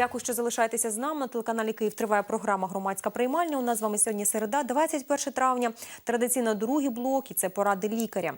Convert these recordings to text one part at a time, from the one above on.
Дякую, що залишаєтеся з нами. На телеканалі Київ триває програма Громадська приймальня. У нас з вами сьогодні середа, 21 травня. Традиційно другий блок і це поради лікаря.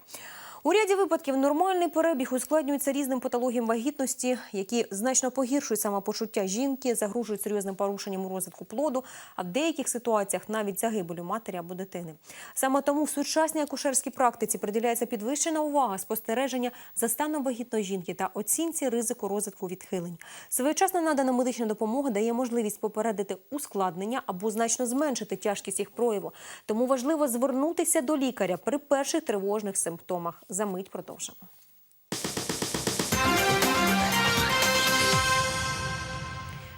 У ряді випадків нормальний перебіг ускладнюється різним патологіям вагітності, які значно погіршують самопочуття жінки, загрожують серйозним порушенням у розвитку плоду, а в деяких ситуаціях навіть загибелю матері або дитини. Саме тому в сучасній акушерській практиці приділяється підвищена увага спостереження за станом вагітної жінки та оцінці ризику розвитку відхилень. Своєчасно надана медична допомога дає можливість попередити ускладнення або значно зменшити тяжкість їх прояву. Тому важливо звернутися до лікаря при перших тривожних симптомах. За мить продовжимо.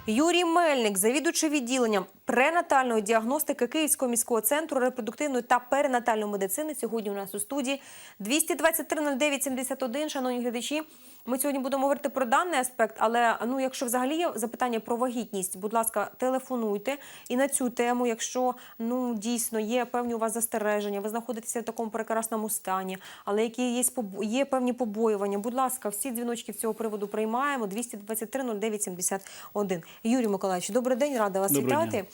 Юрій Мельник, завідуючи відділенням пренатальної діагностики Київського міського центру репродуктивної та перинатальної медицини. Сьогодні у нас у студії 223 09 71. Шановні глядачі, ми сьогодні будемо говорити про даний аспект, але ну, якщо взагалі є запитання про вагітність, будь ласка, телефонуйте і на цю тему, якщо ну дійсно є певні у вас застереження, ви знаходитеся в такому прекрасному стані, але які є є певні побоювання. Будь ласка, всі дзвіночки з цього приводу приймаємо. 223 09 71. Юрій Миколаївич, добрий день, рада вас Доброго вітати.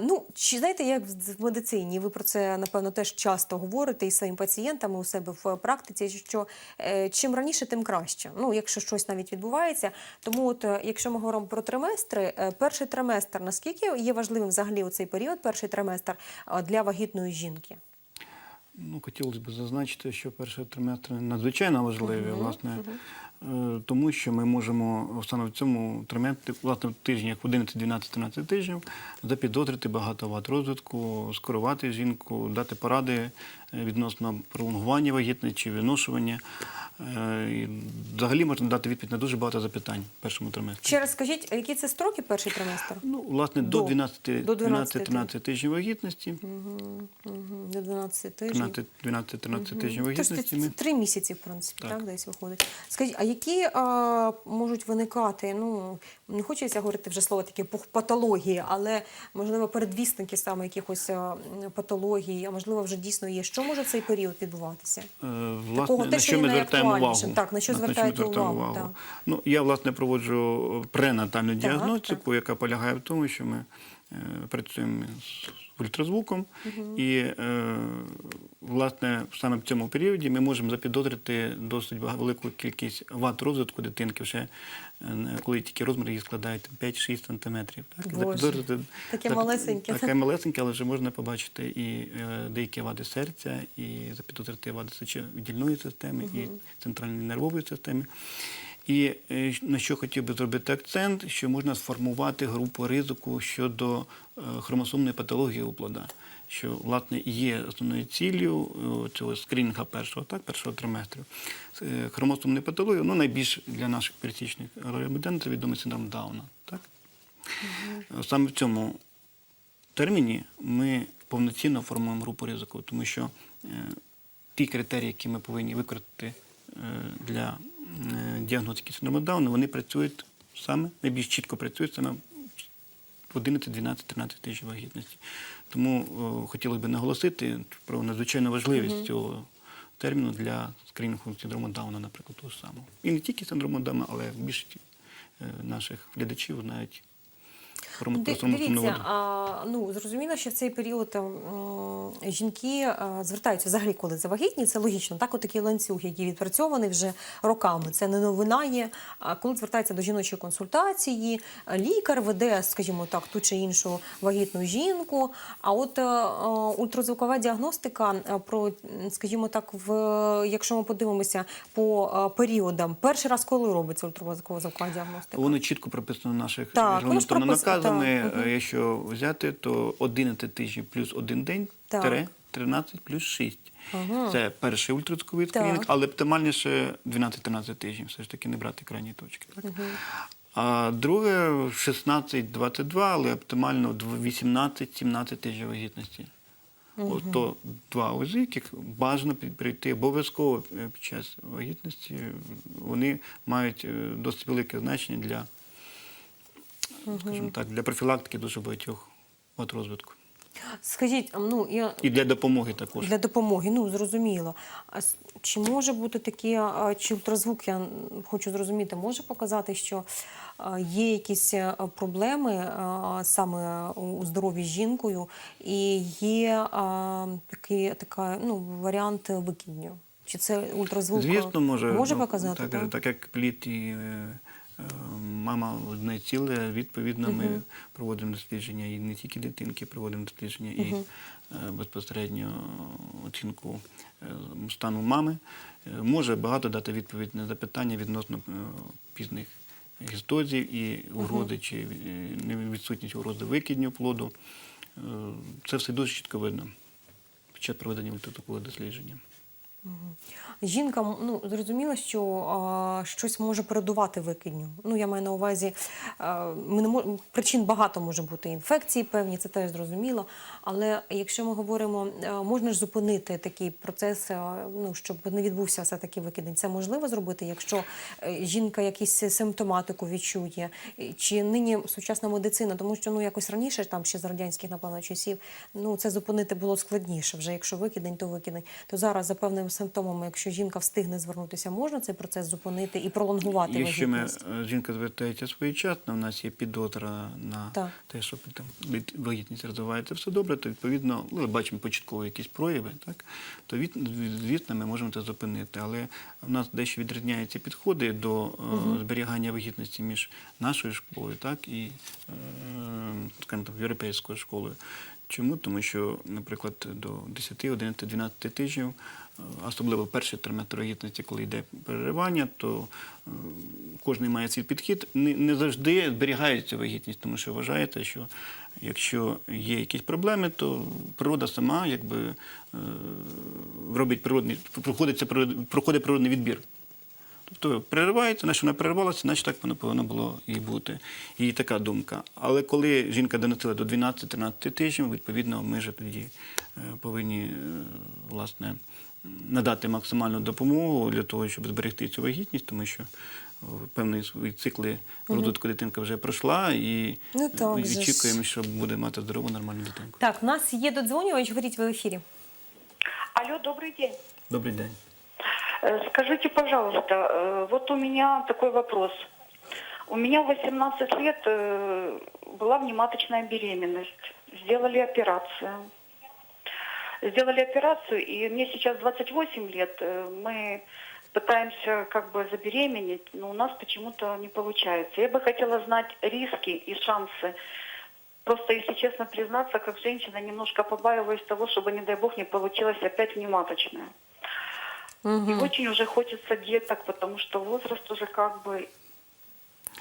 Ну, чи знаєте, як в медицині, ви про це напевно теж часто говорите і своїм пацієнтам у себе в практиці, що е, чим раніше, тим краще. Ну, якщо щось навіть відбувається. Тому, от, е, якщо ми говоримо про триместри, е, перший триместр, наскільки є важливим взагалі у цей період, перший триместр для вагітної жінки? Ну, хотілося б зазначити, що перший триместр надзвичайно важливий, власне, угу. тому що ми можемо саме в цьому триместрі, власне, в тижнях 11, 12, 13 тижнів запідозрити багато вад розвитку, скорувати жінку, дати поради е, відносно пролонгування вагітності чи виношування. Е, І взагалі можна дати відповідь на дуже багато запитань в першому триместрі. Ще раз скажіть, які це строки перший триместр? Ну, власне, До- до 12, до 12 12-13 тижнів вагітності, До 12 тижнів. 12-13 тижнів вагітності. це три місяці, в принципі, Так. десь виходить. Скажіть, а які можуть виникати? Ну не хочеться говорити вже слово таке патології, але можливо передвісники саме якихось а, патологій, а можливо вже дійсно є. Що може в цей період відбуватися? Е, Власне, Такого на те, що що ми звертаємо увагу? Так, на що звертаємо увагу, так. Ну, я, власне, проводжу пренатальну Так, діагностику, яка полягає в тому, що ми е, працюємо з ультразвуком. І, е, власне, саме в цьому періоді ми можемо запідозрити досить велику кількість вад розвитку дитинки, вже е, коли тільки розмір її складає 5-6 сантиметрів. Так? Запідозрити- таке зап- малесеньке. Таке малесеньке, але вже можна побачити і е, деякі вади серця, і запідозрити вади сечовидільної системи, і центральної нервової системи. І е, на що хотів би зробити акцент, що можна сформувати групу ризику щодо е, хромосомної патології у плода. Що власне є основною ціллю е, цього скринінга першого, так, першого триместру. Хромосомної патології, ну найбільш для наших пересічних це відомий синдром Дауна. Так? Саме в цьому терміні ми повноцінно формуємо групу ризику, тому що ті критерії, які ми повинні використати для діагностики синдрому Дауна, вони працюють саме, найбільш чітко працюють саме в 11, 12, 13 тижнів вагітності. Тому о, хотілося б наголосити про надзвичайну важливість цього терміну для скринінгу синдрому Дауна, наприклад, того самого. І не тільки синдрому Дауна, але більшість е, наших глядачів знають Дивіться, а, ну зрозуміло, що в цей період м, жінки а, звертаються взагалі, коли завагітні, це логічно. Так, от такий ланцюг, який відпрацьований вже роками. Це не новина є. А коли звертаються до жіночої консультації, лікар веде, скажімо так, ту чи іншу вагітну жінку. А от е, е, ультразвукова діагностика е, про, скажімо так, в якщо ми подивимося по е, періодам, перший раз коли робиться ультразвукова діагностика? Воно чітко прописано в наших воно наказами. так, Е, Якщо взяти, то 11 тижнів плюс один день, Так. тире 13 плюс 6. Це перший ультразвуковий Так. але оптимальніше 12-13 тижнів, все ж таки не брати крайні точки. Так? А друге 16-22, але оптимально 18-17 тижнів вагітності. От то два УЗИ, яких бажано прийти обов'язково е, під час вагітності. Вони мають е, досить велике значення для, скажімо так, для профілактики дуже багатьох вад розвитку. Скажіть, ну я І для допомоги також. для допомоги, ну зрозуміло. А чи може бути такі, чи ультразвук, я хочу зрозуміти, може показати, що є якісь е, проблеми саме у здоров'ї з жінкою, і є а, такий така, ну, варіант викидню? Чи це ультразвук Звісно, може, може ну, показати? Так, так? так як плід і е, мама одне ціле, відповідно, ми проводимо дослідження і не тільки дитинки, проводимо дослідження і е, безпосередньо оцінку е, стану мами. Е, Може багато дати відповідь на запитання відносно пізних гістозів і угроди, чи е, відсутність угрози викидню плоду. Це все дуже чітко видно під час проведення ультразвукового дослідження. Жінка, ну зрозуміло, що а, щось може передувати викидню. Ну я маю на увазі, а, ми не мож... причин багато може бути інфекції певні, це теж зрозуміло. Але якщо ми говоримо, а, можна ж зупинити такий процес, а, ну щоб не відбувся все таки викидень. Це можливо зробити, якщо е, жінка якісь симптоматику відчує, чи нині сучасна медицина, тому що ну якось раніше, там ще з радянських напевно часів, ну це зупинити було складніше. Вже якщо викидень, то викидень. То зараз за певними симптомами, якщо жінка встигне звернутися, можна цей процес зупинити і пролонгувати Якщо ми, е, жінка звертається своєчасно, у нас є підозра на Так. те, що там вагіт- вагітність розвивається все добре, то відповідно, ну, ми бачимо початкові якісь прояви, так, то від, звісно, ми можемо це зупинити. Але в нас дещо відрізняються підходи до е, зберігання вагітності між нашою школою так, і е, скажімо, так, європейською школою. Чому? Тому що, наприклад, до 10, 11, 12 тижнів, особливо перший триместр вагітності, коли йде переривання, то е, кожен має свій підхід. Не, завжди зберігається вагітність, тому що вважається, що якщо є якісь проблеми, то природа сама якби е, робить природний, проходиться проходить природний відбір. Тобто переривається, значить вона перервалася, значить так воно повинно було і бути. І така думка. Але коли жінка доносила до 12-13 тижнів, відповідно, ми вже тоді е, повинні власне надати максимальну допомогу для того, щоб зберегти цю вагітність, тому що е, певні свої цикли розвитку дитинка вже пройшла, і Ну, так е, же ж. очікуємо, що буде мати здорову нормальну дитинку. Так, в нас є додзвонювач, говоріть ви в ефірі. Алло, добрый день. Добрий день. Э, Скажите, пожалуйста, э, вот у меня такой вопрос. У меня в 18 лет э, была внематочная беременность. Сделали операцию. Сделали операцию, и мне сейчас 28 лет. Э, Мы пытаемся как бы забеременеть, но у нас почему-то не получается. Я бы хотела знать риски и шансы. Просто, если честно признаться, как женщина, немножко побаиваюсь того, чтобы, не дай бог, не получилось опять внематочная. И очень уже хочется деток, потому что возраст уже как бы...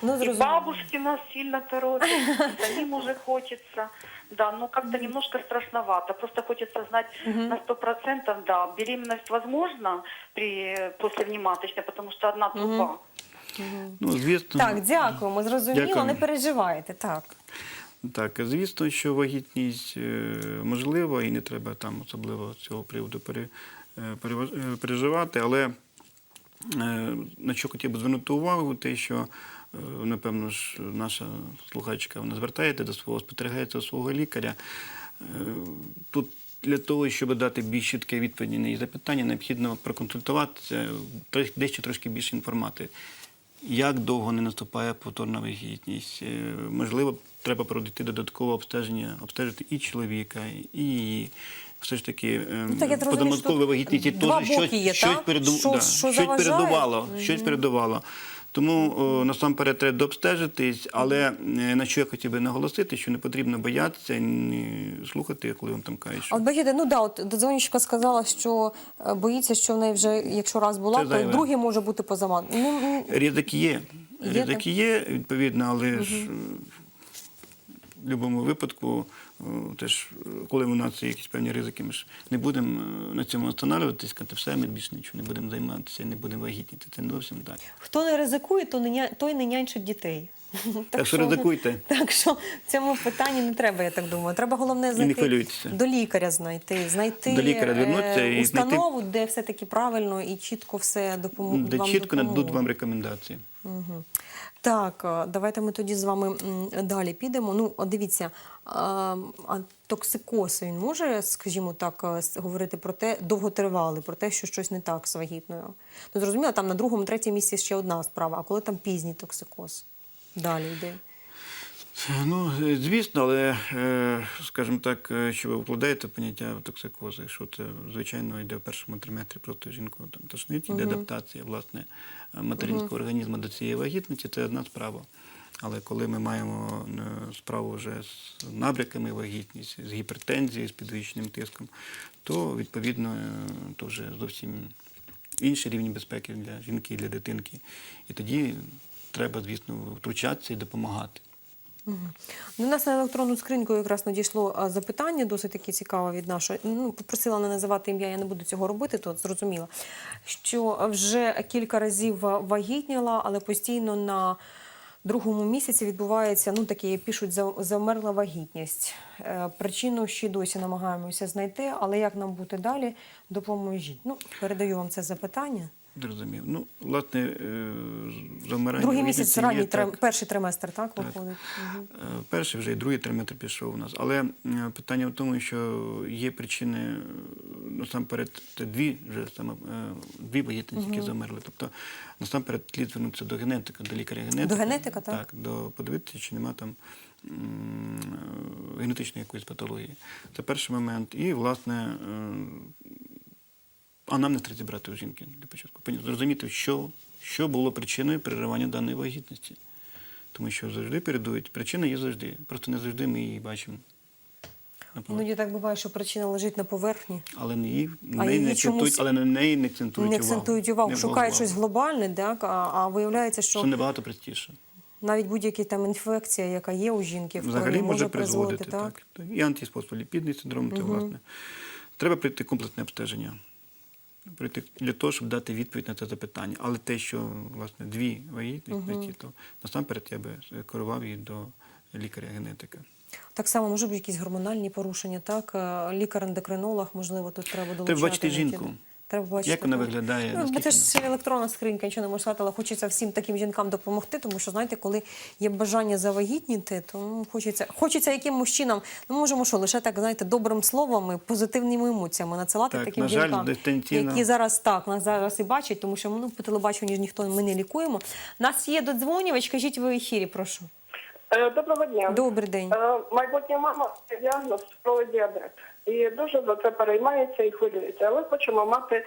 Ну И бабушки нас сильно торопят, и самим уже хочется. Да, но как-то немножко страшновато. Просто хочется знать на сто процентов, да, беременность возможна при, после внематочной, потому что одна труба. Ну, звісно, Так, дякуємо, зрозуміло, Дякую. не переживайте. Так. Так, звісно, що вагітність е, можлива і не треба там особливо з цього приводу пере, е, переваж- е, переживати, але е, на що хотів би звернути увагу, те, що напевно ж наша слухачка вона звертається до свого спостерігається до свого лікаря. Е, Тут для того, щоб дати більш чітке відповіді на її запитання, необхідно проконсультуватися, дещо трошки більше інформати. Як довго не наступає повторна вагітність? Е, Можливо, треба проводити додаткове обстеження, обстежити і чоловіка, і її. Все ж таки, ем, Ну, так що вагітність теж щось, є, щось, переду... Що- да, що щось передувало. Щось передувало. Тому насамперед треба дообстежитись, але е, на що я хотів би наголосити, що не потрібно боятися, ні слухати, коли вам там кажуть. Що от бачите, ну да, от додзвонічка сказала, що е, боїться, що в неї вже, якщо раз була, Це то зайве. другий може бути позаман. Ну, Ризик є. Ризик є, відповідно, але ж е, в будь-якому випадку, теж, е, коли у нас є якісь певні ризики, ми ж не будемо е, на цьому останавливатись, сказати, все, ми більше нічого не будемо займатися, не будемо вагітніти. Це не зовсім так. хто не ризикує, то не той не нянчить дітей. Так що ризикуйте. Так що в цьому питанні не треба, я так думаю. Треба головне знайти до лікаря знайти, знайти До лікаря е, і знайти- установу, де все таки правильно і чітко все допоможе. Де вам чітко нададуть вам рекомендації. Так, давайте ми тоді з вами далі підемо. Ну, дивіться, А, а токсикоз він може, скажімо так, е, говорити про те, довготривалий, про те, що щось не так з вагітною. Ну, зрозуміло, там на другому, третьому місці ще одна справа, а коли там пізній токсикоз? Далі йде. Ну, е, звісно, але, е, скажімо так, е, що ви вкладаєте поняття токсикози, що це, звичайно, йде в першому триместрі просто жінку там тошнить, йде адаптація власне материнського організму до цієї вагітності, це одна справа. Але коли ми маємо справу вже з набряками вагітності, з гіпертензією, з підвищеним тиском, то відповідно то вже зовсім інші рівні безпеки для жінки і для дитинки. І тоді треба, звісно, втручатися і допомагати. До нас на електронну скриньку якраз надійшло запитання, досить таки цікаве від нашої. Ну, попросила не називати ім'я, я не буду цього робити, то зрозуміло. Що вже кілька разів вагітніла, але постійно на другому місяці відбувається, ну такі пишуть, за- замерла вагітність. Е, Причину ще досі намагаємося знайти, але як нам бути далі, допоможіть. Ну, передаю вам це запитання. Зрозумів. Ну, власне, е, завмирання Другий місяць, ранній так. перший триместр, так, виходить? Мгм. Е, Перший вже і другий триместр пішов у нас. Але питання в тому, що є причини е, насамперед це дві вже саме дві вагітності, які замерли. Тобто насамперед слід звернутися до генетика, до лікаря генетика. До генетика, так? Так, до подивитися, чи нема там генетичної якоїсь патології. Це перший момент. І, власне, е, анамнез треба зібрати у жінки для початку. Зрозуміти, що, що було причиною переривання даної вагітності. Тому що завжди передують. Причина є завжди. Просто не завжди ми її бачимо. на. Іноді так буває, що причина лежить на поверхні. Але не її, А неї не акцентують, чомусь але на неї не акцентують не увагу. акцентують увагу, Не шукають увагу. щось глобальне, так, а, а виявляється, що Що набагато простіше. навіть будь-яка там інфекція, яка є у жінки, в Взагалі може призводити, призводити. Так. І антиспосфоліпідний синдром, це власне. Треба пройти комплексне обстеження. Пройти для того, щоб дати відповідь на це запитання. Але те, що власне дві вагітності, то насамперед я би керував її до лікаря-генетика. Так само можуть бути якісь гормональні порушення, так? Е, Лікар-ендокринолог, можливо, тут треба долучати. Треба бачити жінку. Треба бачити. Як вона виглядає, Ну, бо це ж електронна скринька, нічого не можу сказати, але хочеться всім таким жінкам допомогти, тому що, знаєте, коли є бажання завагітніти, то ну, хочеться, хочеться якимось чином, ну можемо що, лише так, знаєте, добрим словом позитивними емоціями надсилати Так, таким на жаль, жінкам, дистанційно. які зараз так, нас зараз і бачать, тому що ну, по телебаченню ж ніхто ми не лікуємо. Нас є додзвонювач, кажіть ви в ефірі, прошу. Е, Доброго дня. Добрий день. Е, Майбутня мама діагноз діабет. І дуже за це переймається і хвилюється. Але хочемо мати е,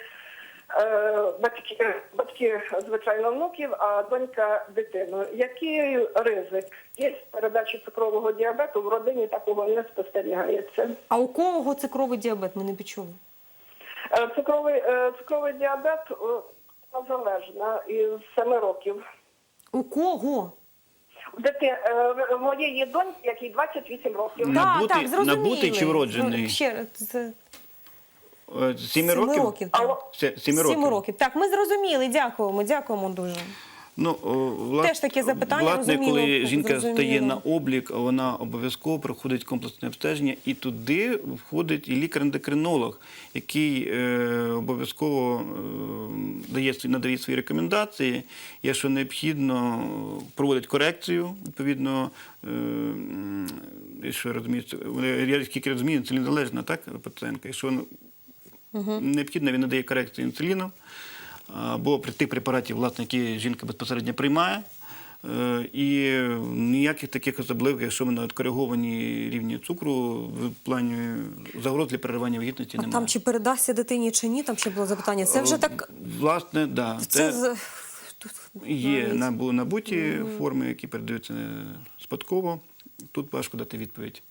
батьки, батьки, звичайно, внуків, а донька дитину. Який ризик? Є передачі цукрового діабету в родині такого не спостерігається. А у кого цукровий діабет? Ми не почули. Е, Цукровий, е, цукровий діабет е, залежна із 7 років. У кого? Дити, е, моєї доньки, якій 28 років. На- Набутий- так, зрозуміли. набутий чи вроджений? Ще раз, це Е, Сіми семи років? років. так. Алло. Це сіми років. Сім років. Так, ми зрозуміли. Дякуємо, дякуємо дуже. Ну, о, вла- Теж таке запитання, Власне, розуміло, коли жінка зрозуміло. стає на облік, вона обов'язково проходить комплексне обстеження, і туди входить і лікар-ендокринолог, який е, обов'язково е, дає, надає свої рекомендації. Якщо необхідно, проводить корекцію, відповідно, е, якщо розумієте, я скільки розумію, це незалежна так, пацієнтка. Якщо необхідно, він надає корекцію інсуліну або при тих препаратів, власне, які жінка безпосередньо приймає. Е, І ніяких таких особливих, якщо ми на відкориговані рівні цукру, в плані загроз для переривання вагітності немає. там чи передасться дитині, чи ні, там ще було запитання. Це вже так. Власне, да, Це, це, тут є набуті форми, які передаються е, спадково. Тут важко дати відповідь.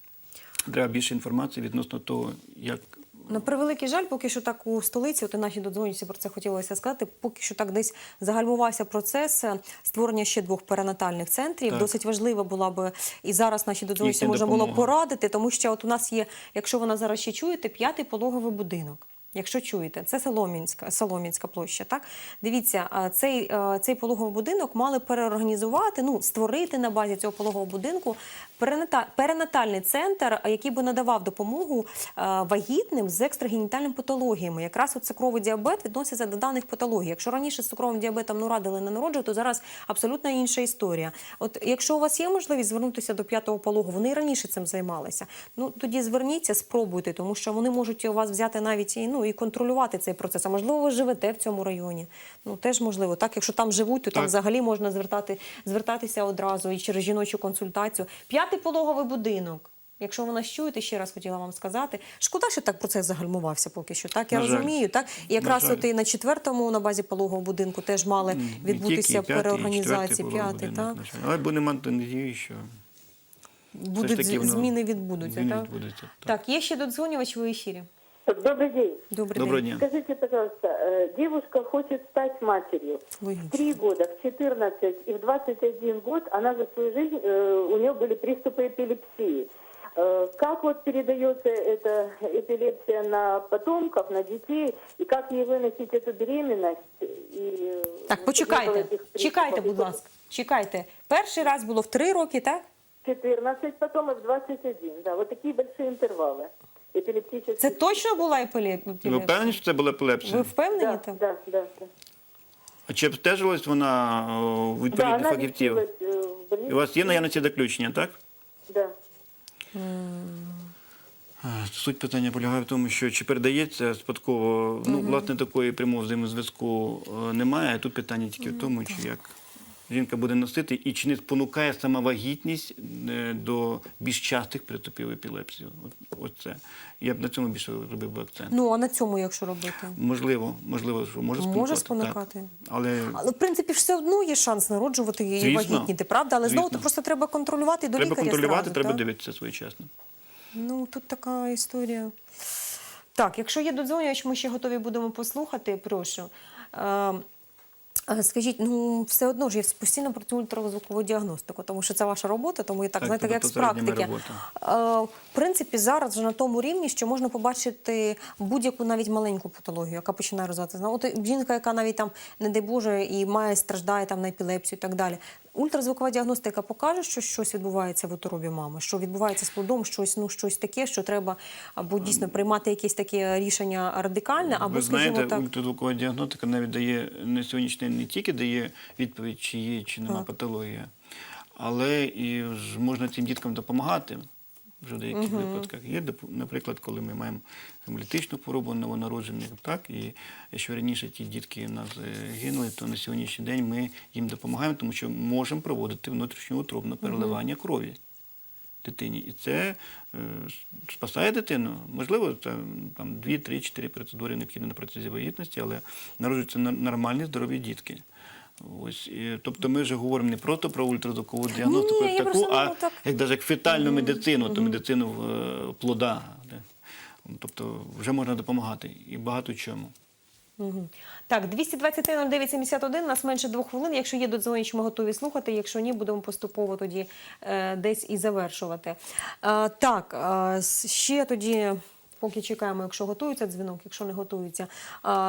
Треба більше інформації відносно того, як На превеликий жаль, поки що так у столиці, от і наші додзвонюці про це хотілося сказати. Поки що так десь загальмувався процес е, створення ще двох перинатальних центрів. Так. Досить важлива була би і зараз наші додзвонюці можна допомога. було порадити, тому що от у нас є, якщо вона зараз ще чуєте, п'ятий пологовий будинок. Якщо чуєте, це Солом'янська, Солом'янська площа. Так дивіться, цей, цей пологовий будинок мали переорганізувати, ну створити на базі цього пологового будинку перината- перинатальний центр, який би надавав допомогу вагітним з екстрагенітальними патологіями. Якраз от цукровий діабет відноситься до даних патологій. Якщо раніше з цукровим діабетом ну радили не народжувати, то зараз абсолютно інша історія. От якщо у вас є можливість звернутися до п'ятого пологу, вони і раніше цим займалися. Ну тоді зверніться, спробуйте, тому що вони можуть у вас взяти навіть і ну і контролювати цей процес. А можливо, ви живете в цьому районі. Ну теж можливо. Так, якщо там живуть, то там взагалі можна звертати звертатися одразу і через жіночу консультацію. П'ятий пологовий будинок. Якщо ви нас чуєте, ще раз хотіла вам сказати. Шкода, що так процес загальмувався поки що. Так я На жаль. розумію. Так і якраз На от і на четвертому на базі пологового будинку теж мали відбутися переорганізації. П'ятий, так жаль. Але будемо надію, що будуть таки зміни відбудуться. зміни так? відбудуться, так. так, є ще додзвонювач в ефірі. Добрый день. Добрий доброго день. дня. Скажите, пожалуйста, э, девушка хочет стать матерью. Логично. В три года, в 14 и в 21 год она за свою жизнь, э, у нее были приступы эпилепсии. Э, Как вот передается эта эпилепсия на потомков, на детей, и как ей выносить эту беременность? И, э, Так, чтобы не было почекайте. этих приступов? Чекайте, будь И ласка. Чекайте. Перший раз було в три роки, так? 14, потом и в 21, да, вот такие большие интервалы. Эпилептические. Це точно була епіле- Ви впевнені, що це була епілепсія? Ви впевнені? Да, так? да, да, да. А чи обстежувалась вона у відповідних она фахівців? в у вас є наявності доключення, так? Да. Суть питання полягає в тому, що чи передається спадково, ну, власне, такої прямого взаємозв'язку е, немає. Тут питання тільки в тому, чи як жінка буде носити і чи не спонукає сама вагітність е, до більш частих приступів епілепсії. От. Я б на цьому більше робив би акцент. Ну, а на цьому, якщо робити? Можливо, можливо, що може спонукати. Може так. спонукати. Але Але в принципі все одно є шанс народжувати і Звісно. вагітніти, правда? Але знову то просто треба контролювати і до треба лікаря контролювати, зразу, треба так? дивитися своєчасно. Ну, тут така історія. Так, якщо є додзвонювач, ми ще готові будемо послухати. Прошу. Скажіть, ну все одно ж я постійно цю ультразвукову діагностику, тому що це ваша робота, тому і так, Так, знаєте, це як з практики. робота. В принципі, зараз вже на тому рівні, що можна побачити будь-яку навіть маленьку патологію, яка починає розвиватися. От жінка, яка навіть там, не дай Боже, і має страждає там на епілепсію і так далі. Ультразвукова діагностика покаже, що щось відбувається в утробі мами, що відбувається з плодом, щось, ну, щось таке, що треба або дійсно приймати якесь таке рішення радикальне, або, Ви скажімо знаєте, так. ультразвукова діагностика навіть дає на сьогоднішній день не тільки дає відповідь, чи є, чи нема Так. патологія, але і можна цим діткам допомагати в деяких випадках. Є, наприклад, коли ми маємо гемолітичну хворобу новонароджених, так, і якщо раніше ті дітки у нас е, гинули, то на сьогоднішній день ми їм допомагаємо, тому що можемо проводити внутрішньоутробне переливання крові дитині. І це е, спасає дитину. Можливо, це там 2, 3, 4 процедури необхідні на протязі вагітності, але народжуються на- нормальні здорові дітки. Ось, і, тобто ми вже говоримо не просто про ультразвукову діагностику як таку, а так. як, даже як фетальну медицину, то медицину е, плода. де. Тобто вже можна допомагати і багато чому. Мгм. Так, 223-09-71, у нас менше двох хвилин. Якщо є додзвонювач, ми готові слухати. Якщо ні, будемо поступово тоді е, десь і завершувати. Е, так, е, ще тоді, поки чекаємо, якщо готується дзвінок, якщо не готується.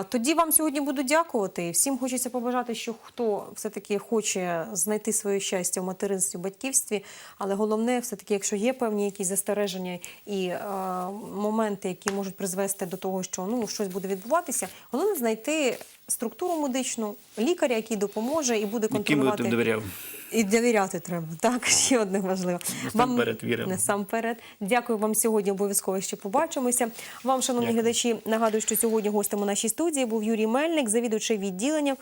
Тоді вам сьогодні буду дякувати. Всім хочеться побажати, що хто все-таки хоче знайти своє щастя в материнстві, батьківстві, але головне, все-таки, якщо є певні якісь застереження і е, моменти, які можуть призвести до того, що ну щось буде відбуватися, головне знайти структуру медичну, лікаря, який допоможе і буде Яким контролювати. будете довіряв? І довіряти треба. Так, ще одне важливо. Насамперед віримо. Насамперед. Дякую вам сьогодні. Обов'язково ще побачимося. Вам, шановні Дякую. глядачі, нагадую, що сьогодні гостем у нашій студії був Юрій Мельник, завідувачий відділенням.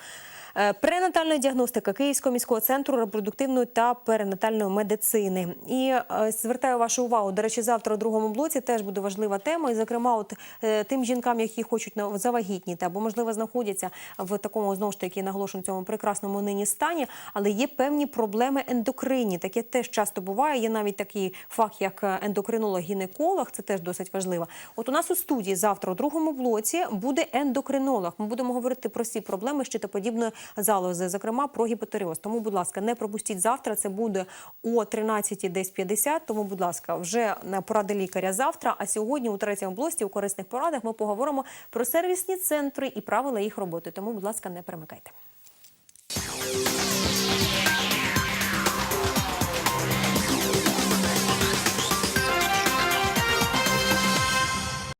Е, Пренатальна діагностика Київського міського центру репродуктивної та перинатальної медицини. І е, звертаю вашу увагу. До речі, завтра у другому блоці теж буде важлива тема. І, зокрема, от е, тим жінкам, які хочуть завагітніти або можливо знаходяться в такому знову ж таки наголошую цьому прекрасному нині стані, але є певні проблеми ендокринні. Таке теж часто буває. Є навіть такий фах, як ендокринолог-гінеколог. Це теж досить важливо. От у нас у студії завтра у другому блоці буде ендокринолог. Ми будемо говорити про всі проблеми щитоподібної залози, зокрема про гіпотереоз. Тому, будь ласка, не пропустіть завтра. Це буде о 13 десь 50. Тому, будь ласка, вже на поради лікаря завтра. А сьогодні у третьому блості у корисних порадах ми поговоримо про сервісні центри і правила їх роботи. Тому, будь ласка, не перемикайте.